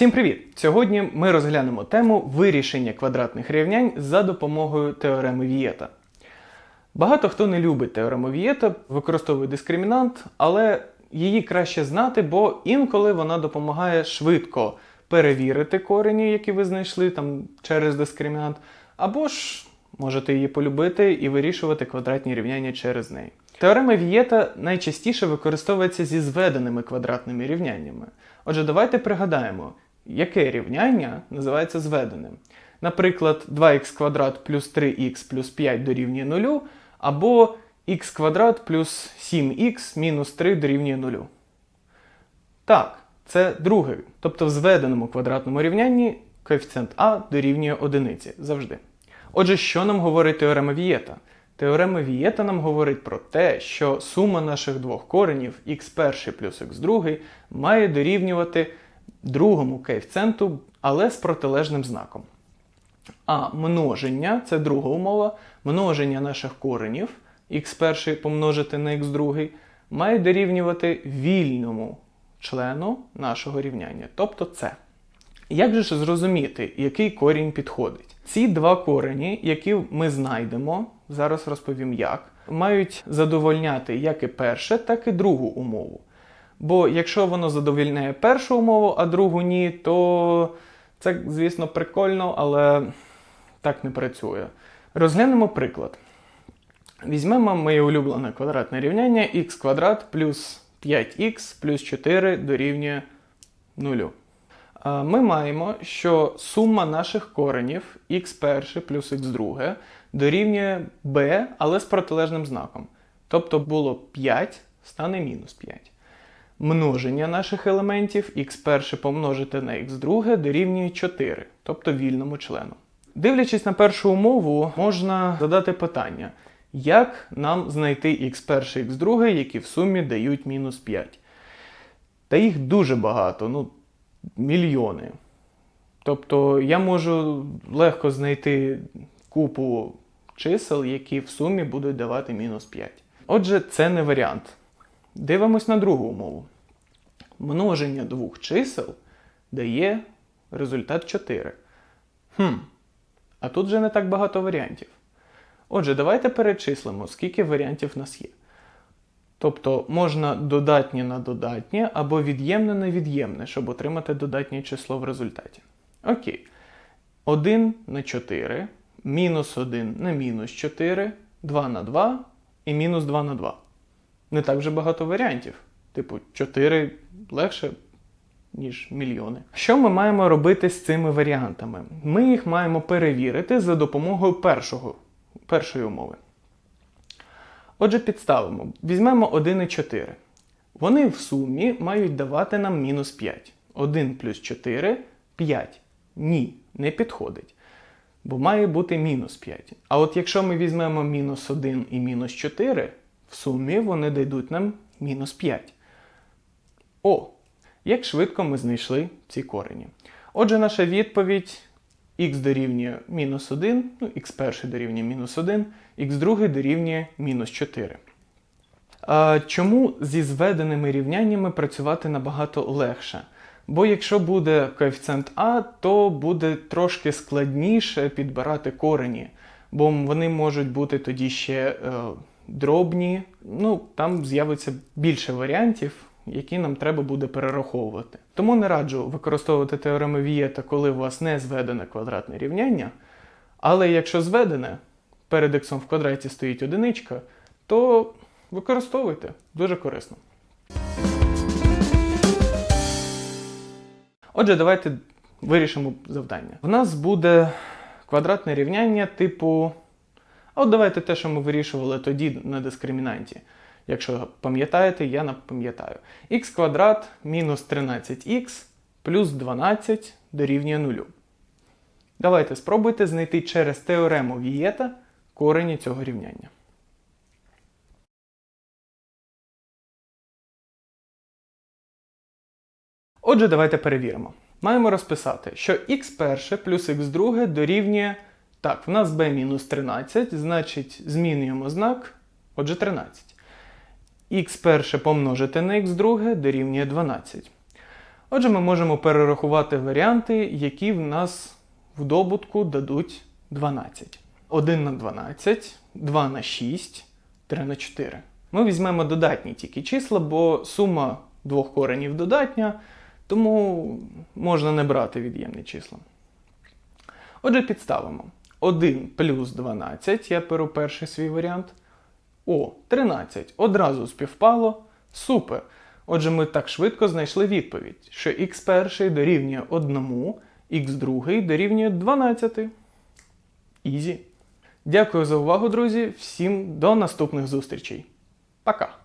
Всім привіт! Сьогодні ми розглянемо тему вирішення квадратних рівнянь за допомогою теореми Вієта. Багато хто не любить теорему Вієта, використовує дискримінант, але її краще знати, бо інколи вона допомагає швидко перевірити корені, які ви знайшли там через дискримінант, або ж можете її полюбити і вирішувати квадратні рівняння через неї. Теорема Вієта найчастіше використовується зі зведеними квадратними рівняннями. Отже, давайте пригадаємо, яке рівняння називається зведеним. Наприклад, 2х квадрат плюс 3х плюс 5 дорівнює 0, або х квадрат плюс 7х мінус 3 дорівнює 0. Так, це друге. Тобто в зведеному квадратному рівнянні коефіцієнт а дорівнює одиниці завжди. Отже, що нам говорить теорема Вієта? Теорема Вієта нам говорить про те, що сума наших двох коренів х1 плюс х2 має дорівнювати другому коефіцієнту, але з протилежним знаком. А множення це друга умова, множення наших коренів х1 помножити на х2 має дорівнювати вільному члену нашого рівняння, тобто це. Як же ж зрозуміти, який корінь підходить? Ці два корені, які ми знайдемо, зараз розповім як, мають задовольняти як і перше, так і другу умову. Бо якщо воно задовільняє першу умову, а другу ні, то це, звісно, прикольно, але так не працює. Розглянемо приклад. Візьмемо моє улюблене квадратне рівняння х квадрат плюс 5х плюс 4 дорівнює 0. Е, Ми маємо, що сума наших коренів х1 плюс х2 дорівнює b, але з протилежним знаком. Тобто було 5, стане мінус 5. Множення наших елементів х1 помножити на х2 дорівнює 4, тобто вільному члену. Дивлячись на першу умову, можна задати питання, як нам знайти х1 х2, які в сумі дають мінус 5. Та їх дуже багато, ну, мільйони. Тобто я можу легко знайти купу чисел, які в сумі будуть давати мінус 5. Отже, це не варіант. Дивимось на другу умову. Множення двох чисел дає результат 4. Хм, а тут вже не так багато варіантів. Отже, давайте перечислимо, скільки варіантів в нас є. Тобто можна додатнє на додатнє або від'ємне на від'ємне, щоб отримати додатнє число в результаті. Окей. 1 на 4, мінус 1 на мінус 4, 2 на 2 і мінус 2 на 2. Не так вже багато варіантів. Типу, 4 легше, ніж мільйони. Що ми маємо робити з цими варіантами? Ми їх маємо перевірити за допомогою першого, першої умови. Отже, підставимо. Візьмемо 1 і 4. Вони в сумі мають давати нам мінус 5. 1 плюс 4 5. Ні, не підходить. Бо має бути мінус 5. А от якщо ми візьмемо мінус 1 і мінус 4, в сумі вони дадуть нам мінус 5. О! Як швидко ми знайшли ці корені. Отже, наша відповідь х дорівнює мінус 1, ну, х1 дорівнює мінус 1, х2 дорівнює мінус 4. А, чому зі зведеними рівняннями працювати набагато легше? Бо якщо буде коефіцієнт А, то буде трошки складніше підбирати корені, бо вони можуть бути тоді ще е, дробні, ну, там з'явиться більше варіантів, які нам треба буде перераховувати. Тому не раджу використовувати теорему Вієта, коли у вас не зведене квадратне рівняння. Але якщо зведене, перед х в квадраті стоїть одиничка, то використовуйте дуже корисно. Отже, давайте вирішимо завдання. В нас буде квадратне рівняння типу. От давайте те, що ми вирішували тоді на дискримінанті. Якщо пам'ятаєте, я напам'ятаю. х квадрат мінус 13х плюс 12 дорівнює 0. Давайте спробуйте знайти через теорему Вієта корені цього рівняння. Отже, давайте перевіримо. Маємо розписати, що х1 плюс х2 дорівнює. Так, в нас b мінус 13, значить змінюємо знак, отже 13. х1 помножити на х2 дорівнює 12. Отже, ми можемо перерахувати варіанти, які в нас в добутку дадуть 12. 1 на 12, 2 на 6, 3 на 4. Ми візьмемо додатні тільки числа, бо сума двох коренів додатня, тому можна не брати від'ємні числа. Отже, підставимо. 1 плюс 12, я беру перший свій варіант. О, 13. Одразу співпало. Супер. Отже, ми так швидко знайшли відповідь, що х перший дорівнює 1, х другий дорівнює 12. Ізі. Дякую за увагу, друзі. Всім до наступних зустрічей. Пока!